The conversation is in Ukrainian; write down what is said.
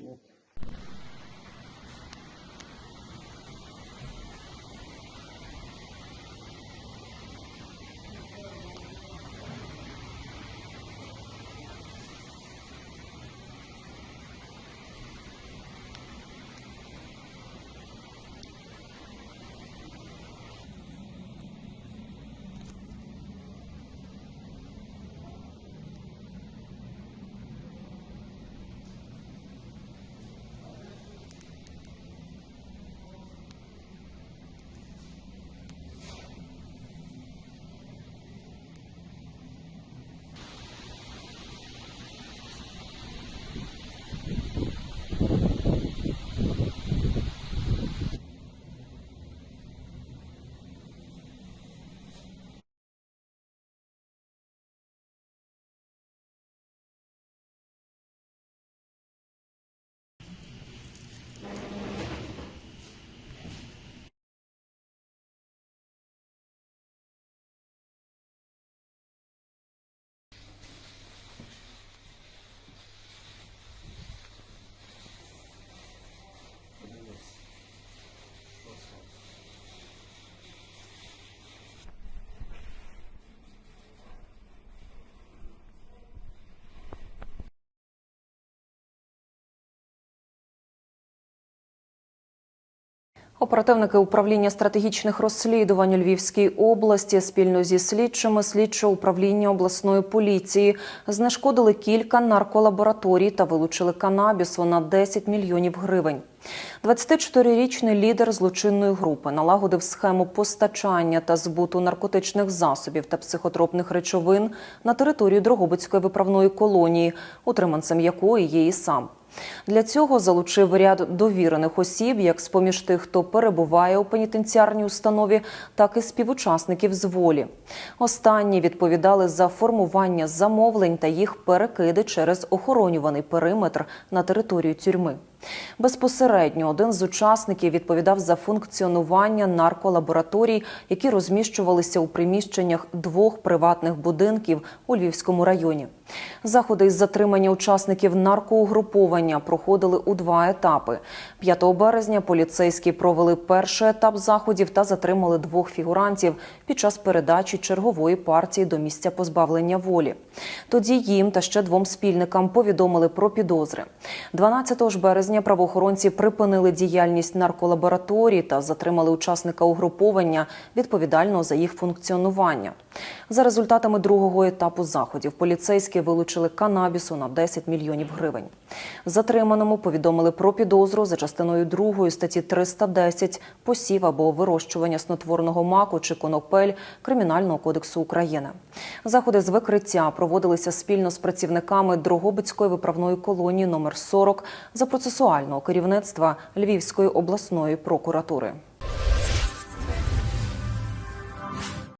Merci. Оперативники управління стратегічних розслідувань у Львівській області спільно зі слідчими слідчого управління обласної поліції знешкодили кілька нарколабораторій та вилучили канабісу на 10 мільйонів гривень. 24-річний лідер злочинної групи налагодив схему постачання та збуту наркотичних засобів та психотропних речовин на територію Дрогобицької виправної колонії, утриманцем якої є і сам. Для цього залучив ряд довірених осіб, як з поміж тих, хто перебуває у пенітенціарній установі, так і співучасників з волі. Останні відповідали за формування замовлень та їх перекиди через охоронюваний периметр на територію тюрми. Безпосередньо один з учасників відповідав за функціонування нарколабораторій, які розміщувалися у приміщеннях двох приватних будинків у Львівському районі. Заходи із затримання учасників наркоугруповання проходили у два етапи. 5 березня поліцейські провели перший етап заходів та затримали двох фігурантів під час передачі чергової партії до місця позбавлення волі. Тоді їм та ще двом спільникам повідомили про підозри. 12 ж березня правоохоронці припинили діяльність нарколабораторій та затримали учасника угруповання відповідального за їх функціонування. За результатами другого етапу заходів поліцейські вилучили канабісу на 10 мільйонів гривень. Затриманому повідомили про підозру за частиною 2 статті 310 посів або вирощування снотворного маку чи конопель Кримінального кодексу України. Заходи з викриття проводилися спільно з працівниками Дрогобицької виправної колонії номер 40 за процесуального керівництва Львівської обласної прокуратури.